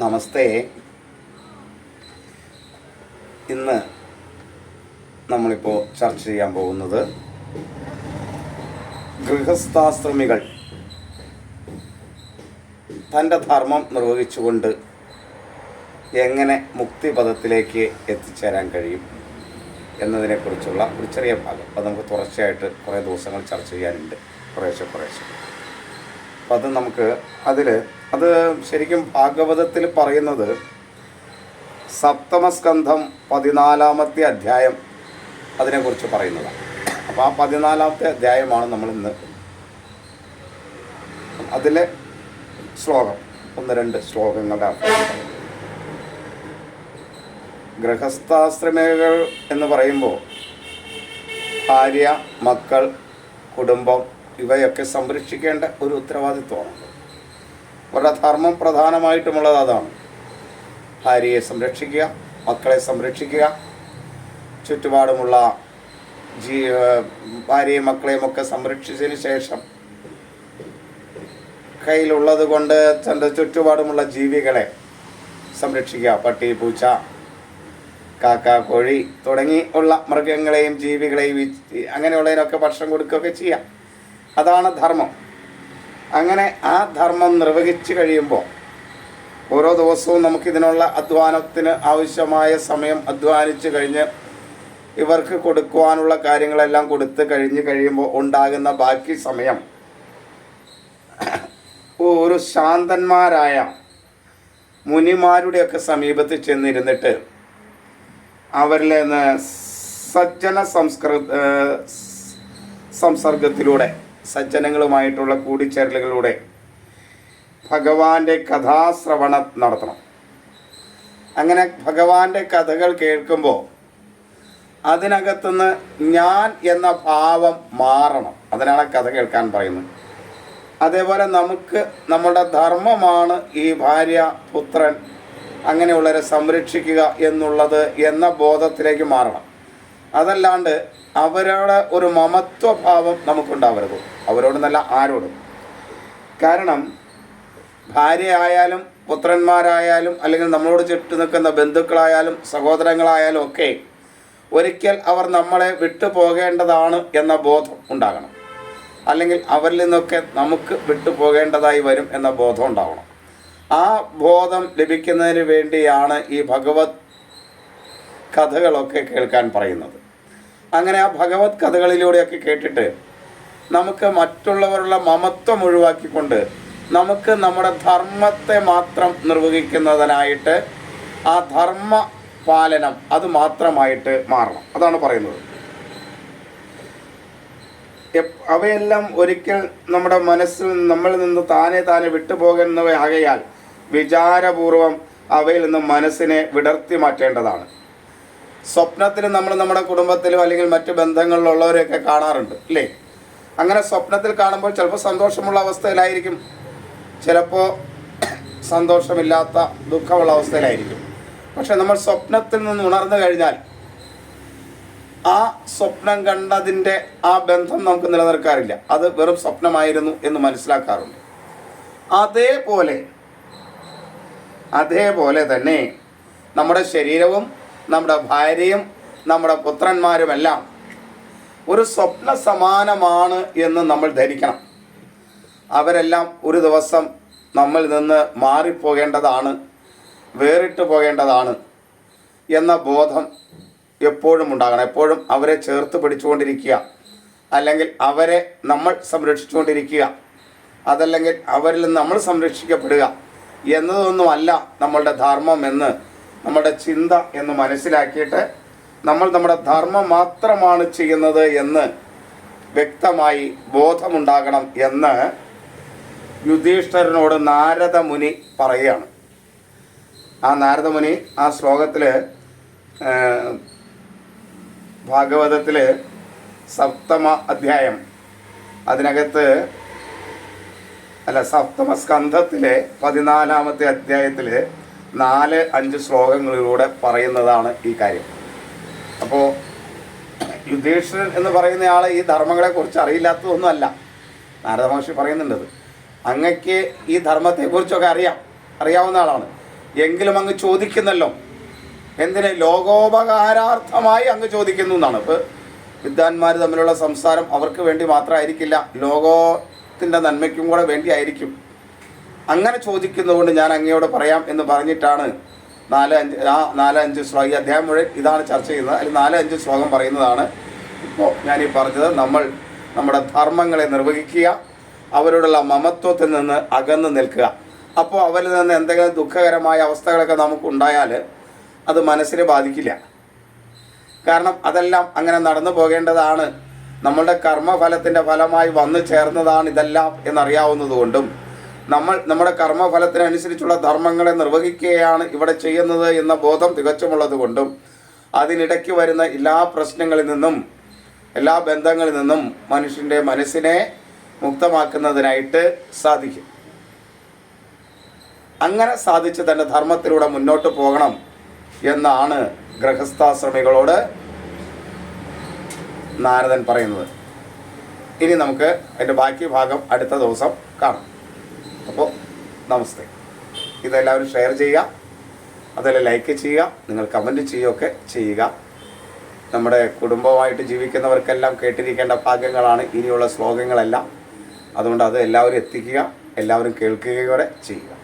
നമസ്തേ. ഇന്ന് നമ്മളിപ്പോൾ ചർച്ച ചെയ്യാൻ പോകുന്നത് ഗൃഹസ്ഥാശ്രമികൾ തന്റെ ധർമ്മം നിർവഹിച്ചുകൊണ്ട് എങ്ങനെ മുക്തിപഥത്തിലേക്ക് എത്തിച്ചേരാൻ കഴിയും എന്നതിനെക്കുറിച്ചുള്ള ഒരു ചെറിയ ഭാഗം. അത് നമുക്ക് തുടർച്ചയായിട്ട് കുറേ ദിവസങ്ങൾ ചർച്ച ചെയ്യാനുണ്ട്. കുറേശ്ശെ കുറേശ്ശെ. അപ്പം അത് നമുക്ക് അതിൽ അത് ശരിക്കും ഭാഗവതത്തിൽ പറയുന്നത് സപ്തമസ്കന്ധം പതിനാലാമത്തെ അധ്യായം അതിനെക്കുറിച്ച് പറയുന്നതാണ്. അപ്പോൾ ആ പതിനാലാമത്തെ അധ്യായമാണ് നമ്മൾ ഇന്ന് അതിലെ ശ്ലോകം ഒന്ന് രണ്ട് ശ്ലോകങ്ങളുടെ അർത്ഥം. എന്ന് പറയുമ്പോൾ ഭാര്യ മക്കൾ കുടുംബം ഇവയൊക്കെ സംരക്ഷിക്കേണ്ട ഒരു ഉത്തരവാദിത്വമാണ്. അവരുടെ ധർമ്മം പ്രധാനമായിട്ടുമുള്ളത് അതാണ്. ഭാര്യയെ സംരക്ഷിക്കുക മക്കളെ സംരക്ഷിക്കുക ചുറ്റുപാടുമുള്ള ജീ ഭാര്യയും മക്കളെയും ഒക്കെ സംരക്ഷിച്ചതിന് ശേഷം കയ്യിലുള്ളത് കൊണ്ട് തന്റെ ചുറ്റുപാടുമുള്ള ജീവികളെ സംരക്ഷിക്കുക. പട്ടി പൂച്ച കാക്ക കോഴി തുടങ്ങി ഉള്ള മൃഗങ്ങളെയും ജീവികളെയും അങ്ങനെയുള്ളതിനൊക്കെ ഭക്ഷണം കൊടുക്കുകയൊക്കെ ചെയ്യാം. അതാണ് ധർമ്മം. അങ്ങനെ ആ ധർമ്മം നിർവഹിച്ചു കഴിയുമ്പോൾ ഓരോ ദിവസവും നമുക്കിതിനുള്ള അധ്വാനത്തിന് ആവശ്യമായ സമയം അധ്വാനിച്ച് കഴിഞ്ഞ് ഇവർക്ക് കൊടുക്കുവാനുള്ള കാര്യങ്ങളെല്ലാം കൊടുത്ത് കഴിഞ്ഞ് കഴിയുമ്പോൾ ഉണ്ടാകുന്ന ബാക്കി സമയം. ഒരു ശാന്തന്മാരായ മുനിമാരുടെയൊക്കെ സമീപത്ത് ചെന്നിരുന്നിട്ട് അവരിൽ നിന്ന് സജ്ജന സംസ്കൃ സംസർഗത്തിലൂടെ സജ്ജനങ്ങളുമായിട്ടുള്ള കൂടിച്ചേരലുകളിലൂടെ ഭഗവാന്റെ കഥാശ്രവണം നടത്തണം. അങ്ങനെ ഭഗവാന്റെ കഥകൾ കേൾക്കുമ്പോൾ അതിനകത്തുനിന്ന് ഞാൻ എന്ന ഭാവം മാറണം. അതിനാണ് കഥ കേൾക്കാൻ പറയുന്നത്. അതേപോലെ നമുക്ക് നമ്മുടെ ധർമ്മമാണ് ഈ ഭാര്യ പുത്രൻ അങ്ങനെയുള്ളവരെ സംരക്ഷിക്കുക എന്നുള്ളത് എന്ന ബോധത്തിലേക്ക് മാറണം. അതല്ലാണ്ട് അവരുടെ ഒരു മമത്വഭാവം നമുക്കുണ്ടാവരുത്. അവരോട് നല്ല ആരോടും. കാരണം ഭാര്യയായാലും പുത്രന്മാരായാലും അല്ലെങ്കിൽ നമ്മളോട് ചുറ്റു നിൽക്കുന്ന ബന്ധുക്കളായാലും സഹോദരങ്ങളായാലും ഒക്കെ ഒരിക്കൽ അവർ നമ്മളെ വിട്ടു പോകേണ്ടതാണ് എന്ന ബോധം ഉണ്ടാകണം. അല്ലെങ്കിൽ അവരിൽ നിന്നൊക്കെ നമുക്ക് വിട്ടു പോകേണ്ടതായി വരും എന്ന ബോധം ഉണ്ടാവണം. ആ ബോധം ലഭിക്കുന്നതിന് വേണ്ടിയാണ് ഈ ഭഗവത് കഥകളൊക്കെ കേൾക്കാൻ പറയുന്നത്. അങ്ങനെ ആ ഭഗവത് കഥകളിലൂടെയൊക്കെ കേട്ടിട്ട് നമുക്ക് മറ്റുള്ളവരുള്ള മമത്വം ഒഴിവാക്കിക്കൊണ്ട് നമുക്ക് നമ്മുടെ ധർമ്മത്തെ മാത്രം നിർവഹിക്കുന്നതിനായിട്ട് ആ ധർമ്മ പാലനം അത് മാത്രമായിട്ട് മാറണം. അതാണ് പറയുന്നത്. അവയെല്ലാം ഒരിക്കൽ നമ്മുടെ മനസ്സിൽ നമ്മളിൽ നിന്ന് താനെ താനെ വിട്ടുപോകുന്നവയാകയാൽ വിചാരപൂർവം അവയിൽ നിന്ന് മനസ്സിനെ വിടർത്തി മാറ്റേണ്ടതാണ്. സ്വപ്നത്തിൽ നമ്മൾ നമ്മുടെ കുടുംബത്തിലും അല്ലെങ്കിൽ മറ്റു ബന്ധങ്ങളിലുള്ളവരെയൊക്കെ കാണാറുണ്ട് അല്ലേ അങ്ങനെ സ്വപ്നത്തിൽ കാണുമ്പോൾ ചിലപ്പോൾ സന്തോഷമുള്ള അവസ്ഥയിലായിരിക്കും. ചിലപ്പോൾ സന്തോഷമില്ലാത്ത ദുഃഖമുള്ള അവസ്ഥയിലായിരിക്കും. പക്ഷെ നമ്മൾ സ്വപ്നത്തിൽ നിന്ന് ഉണർന്നു കഴിഞ്ഞാൽ ആ സ്വപ്നം കണ്ടതിന്റെ ആ ബന്ധം നമുക്ക് നിലനിർക്കാറില്ല അത് വെറും സ്വപ്നമായിരുന്നു എന്ന് മനസ്സിലാക്കാറുണ്ട്. അതേപോലെ അതേപോലെ തന്നെ നമ്മുടെ ശരീരവും നമ്മുടെ ഭാര്യയും നമ്മുടെ പുത്രന്മാരുമെല്ലാം ഒരു സ്വപ്ന സമാനമാണ് എന്ന് നമ്മൾ ധരിക്കണം. അവരെല്ലാം ഒരു ദിവസം നമ്മൾ നിന്ന് മാറിപ്പോകേണ്ടതാണ് വേറിട്ട് പോകേണ്ടതാണ് എന്ന ബോധം എപ്പോഴും ഉണ്ടാകണം. എപ്പോഴും അവരെ ചേർത്ത് പിടിച്ചുകൊണ്ടിരിക്കുക. അല്ലെങ്കിൽ അവരെ നമ്മൾ സംരക്ഷിച്ചുകൊണ്ടിരിക്കുക. അതല്ലെങ്കിൽ അവരിൽ നമ്മൾ സംരക്ഷിക്കപ്പെടുക. എന്നതൊന്നുമല്ല നമ്മളുടെ ധർമ്മം എന്ന് നമ്മുടെ ചിന്ത എന്ന് മനസ്സിലാക്കിയിട്ട് നമ്മൾ നമ്മുടെ ധർമ്മം മാത്രമാണ് ചെയ്യുന്നത് എന്ന് വ്യക്തമായി ബോധമുണ്ടാകണം എന്ന് യുധിഷ്ഠരനോട് നാരദ മുനി പറയുകയാണ്. ആ നാരദമുനി ആ ശ്ലോകത്തിൽ ഭാഗവതത്തിൽ സപ്തമ അധ്യായം അതിനകത്ത് അല്ല സപ്തമ സ്കന്ധത്തിലെ പതിനാലാമത്തെ അധ്യായത്തിൽ നാല് അഞ്ച് ശ്ലോകങ്ങളിലൂടെ പറയുന്നതാണ് ഈ കാര്യം. അപ്പോൾ യുധിഷ്ഠിരൻ എന്ന് പറയുന്ന ആൾ ഈ ധർമ്മങ്ങളെക്കുറിച്ച് അറിയില്ലാത്തതൊന്നുമല്ല. നാരദ മഹർഷി പറയുന്നുണ്ടത് അങ്ങക്ക് ഈ ധർമ്മത്തെക്കുറിച്ചൊക്കെ അറിയാം. അറിയാവുന്ന ആളാണ്. എങ്കിലും അങ്ങ് ചോദിക്കുന്നല്ലോ. എന്തിന്? ലോകോപകാരാർത്ഥമായി അങ്ങ് ചോദിക്കുന്നു എന്നാണ്. ഇപ്പോൾ വിദ്വാൻമാർ തമ്മിലുള്ള സംസാരം അവർക്ക് വേണ്ടി മാത്രമായിരിക്കില്ല. ലോകത്തിന്റെ നന്മയ്ക്കും കൂടെ വേണ്ടി ആയിരിക്കും അങ്ങനെ ചോദിക്കുന്നതുകൊണ്ട് ഞാൻ അങ്ങയോട് പറയാം എന്ന് പറഞ്ഞിട്ടാണ് നാല് അഞ്ച് ആ നാല് അഞ്ച് ശ്ലോകം ഈ അധ്യായം മുഴുവൻ ഇതാണ് ചർച്ച ചെയ്യുന്നത്. അതിൽ നാല് അഞ്ച് ശ്ലോകം പറയുന്നതാണ്. ഇപ്പോൾ ഞാൻ ഈ പറഞ്ഞത് നമ്മൾ നമ്മുടെ ധർമ്മങ്ങളെ നിർവഹിക്കുക അവരോടുള്ള മമത്വത്തിൽ നിന്ന് അകന്നു നിൽക്കുക. അപ്പോൾ അവരിൽ നിന്ന് എന്തെങ്കിലും ദുഃഖകരമായ അവസ്ഥകളൊക്കെ നമുക്കുണ്ടായാൽ അത് മനസ്സിനെ ബാധിക്കില്ല. കാരണം അതെല്ലാം അങ്ങനെ നടന്നു പോകേണ്ടതാണ്. നമ്മളുടെ കർമ്മഫലത്തിന്റെ ഫലമായി വന്നു ചേർന്നതാണ് ഇതെല്ലാം എന്നറിയാവുന്നതുകൊണ്ടും നമ്മൾ നമ്മുടെ കർമ്മഫലത്തിനനുസരിച്ചുള്ള ധർമ്മങ്ങളെ നിർവഹിക്കുകയാണ് ഇവിടെ ചെയ്യുന്നത് എന്ന ബോധം തികച്ചുമുള്ളത് കൊണ്ടും അതിനിടയ്ക്ക് വരുന്ന എല്ലാ പ്രശ്നങ്ങളിൽ നിന്നും എല്ലാ ബന്ധങ്ങളിൽ നിന്നും മനുഷ്യന്റെ മനസ്സിനെ മുക്തമാക്കുന്നതിനായിട്ട് സാധിക്കും. അങ്ങനെ സാധിച്ച് തന്റെ ധർമ്മത്തിലൂടെ മുന്നോട്ട് പോകണം എന്നാണ് ഗൃഹസ്ഥാശ്രമികളോട് നാരദൻ പറയുന്നത്. ഇനി നമുക്ക് അതിന്റെ ബാക്കി ഭാഗം അടുത്ത ദിവസം കാണാം. നമസ്തേ. ഇതെല്ലാവരും ഷെയർ ചെയ്യുക. അതെല്ലാം ലൈക്ക് ചെയ്യുക. നിങ്ങൾ കമന്റ് ചെയ്യുകയൊക്കെ ചെയ്യുക. നമ്മുടെ കുടുംബമായിട്ട് ജീവിക്കുന്നവർക്കെല്ലാം കേട്ടിരിക്കേണ്ട ഭാഗ്യങ്ങളാണ് ഇനിയുള്ള ശ്ലോകങ്ങളെല്ലാം. അതുകൊണ്ട് അത് എല്ലാവരും എത്തിക്കുക. എല്ലാവരും കേൾക്കുകയോടെ ചെയ്യുക.